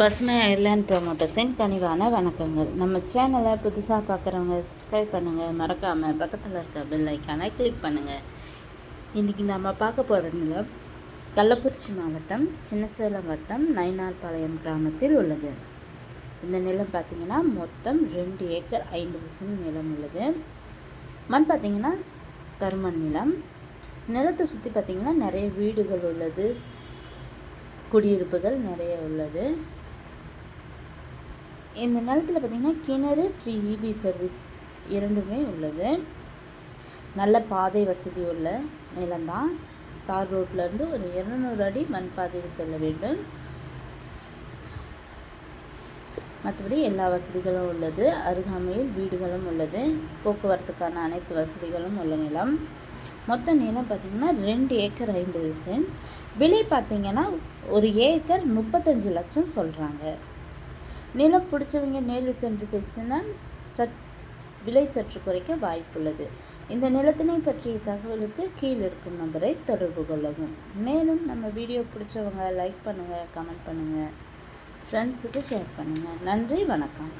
பசுமை ஐர்லாண்ட் ப்ரொமோட்டர்ஸின் கனிவான வணக்கங்கள். நம்ம சேனலை புதுசாக பார்க்குறவங்க சப்ஸ்கிரைப் பண்ணுங்கள் மறக்காமல் பக்கத்தில் இருக்க பெல் ஐக்கானை கிளிக் பண்ணுங்கள் இன்றைக்கி நம்ம பார்க்க போகிற நிலம் கள்ளக்குறிச்சி மாவட்டம் சின்னசேலம் வட்டம் நயினார்பாளையம் கிராமத்தில் உள்ளது. இந்த நிலம் பார்த்திங்கன்னா மொத்தம் ரெண்டு ஏக்கர் ஐம்பது சென்ட் நிலம் உள்ளது. மண் பார்த்திங்கன்னா கருமண் நிலம். நிலத்தை சுற்றி பார்த்திங்கன்னா நிறைய வீடுகள் உள்ளது. குடியிருப்புகள் நிறைய உள்ளது. இந்த நிலத்தில் பார்த்திங்கன்னா கிணறு ஃப்ரீ இபி சர்வீஸ் இரண்டுமே உள்ளது. நல்ல பாதை வசதி உள்ள நிலம்தான். தார் ரோட்லேருந்து ஒரு இருநூறு அடி மண் பாதையில் செல்ல வேண்டும். மற்றபடி எல்லா வசதிகளும் உள்ளது. அருகாமையில் வீடுகளும் உள்ளது. போக்குவரத்துக்கான அனைத்து வசதிகளும் உள்ள நிலம். மொத்த நிலம் பார்த்திங்கன்னா ரெண்டு ஏக்கர் ஐம்பது சென்ட். விலை பார்த்திங்கன்னா ஒரு ஏக்கர் முப்பத்தஞ்சு லட்சம் சொல்கிறாங்க நிலம் பிடிச்சவங்க நேரில் சென்று பேசினால் சற் விலை சற்று குறைக்க வாய்ப்புள்ளது. இந்த நிலத்தினை பற்றிய தகவலுக்கு கீழே இருக்கும் நம்பரை தொடர்பு கொள்ளவும். மேலும் நம்ம வீடியோ பிடிச்சவங்க லைக் பண்ணுங்கள் கமெண்ட் பண்ணுங்கள் ஃப்ரெண்ட்ஸுக்கு ஷேர் பண்ணுங்கள் நன்றி வணக்கம்.